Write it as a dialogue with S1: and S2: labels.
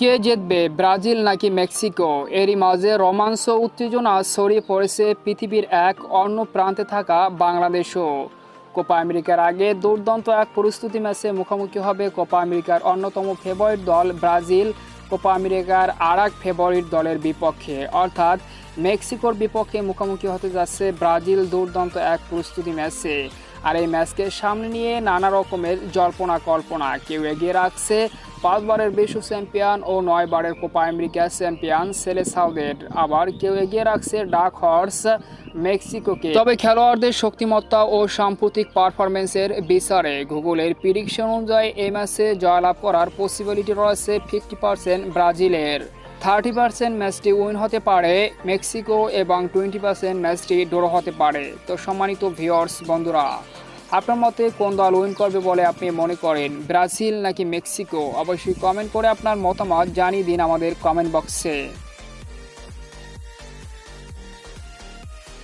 S1: কে জিতবে? ব্রাজিল নাকি মেক্সিকো? এরই মাঝে রোমাঞ্চ, উত্তেজনা ছড়িয়ে পড়েছে পৃথিবীর এক অন্য প্রান্তে থাকা বাংলাদেশও। কোপা আমেরিকার আগে দুর্দান্ত এক প্রস্তুতি ম্যাচে মুখোমুখি হবে কোপা আমেরিকার অন্যতম ফেভারিট দল ব্রাজিল। কোপা আমেরিকার আর এক ফেভারিট দলের বিপক্ষে। অর্থাৎ মেক্সিকোর বিপক্ষে মুখোমুখি হতে যাচ্ছে ব্রাজিল দুর্দান্ত এক প্রস্তুতি ম্যাচে। আর এই ম্যাচকে সামনে নিয়ে নানা রকমের জল্পনা কল্পনা। কেউ এগিয়ে রাখছে পাঁচবারের বিশ্ব চ্যাম্পিয়ন ও নয়বারের কোপা আমেরিকা চ্যাম্পিয়ন সেলে সাউদের আবার কেউ এগিয়ে রাখছে ডাক হর্স মেক্সিকোকে। তবে খেলোয়াড়দের শক্তিমত্তা ও সাম্প্রতিক পারফরমেন্সের বিচারে গুগলের প্রিডিকশন অনুযায়ী এই ম্যাচে জয়লাভ করার পসিবিলিটি রয়েছে ফিফটি পার্সেন্ট ব্রাজিলের। থার্টি পার্সেন্ট ম্যাচটি উইন হতে পারে মেক্সিকো এবং টোয়েন্টি পার্সেন্ট ম্যাচটি ড্র হতে পারে। তো সম্মানিত ভিওর্স বন্ধুরা আপনার মতে কোন দল উইন করবে বলে আপনি মনে করেন? ব্রাজিল নাকি মেক্সিকো? অবশ্যই কমেন্ট করে আপনার মতামত জানিয়ে দিন আমাদের কমেন্ট বক্সে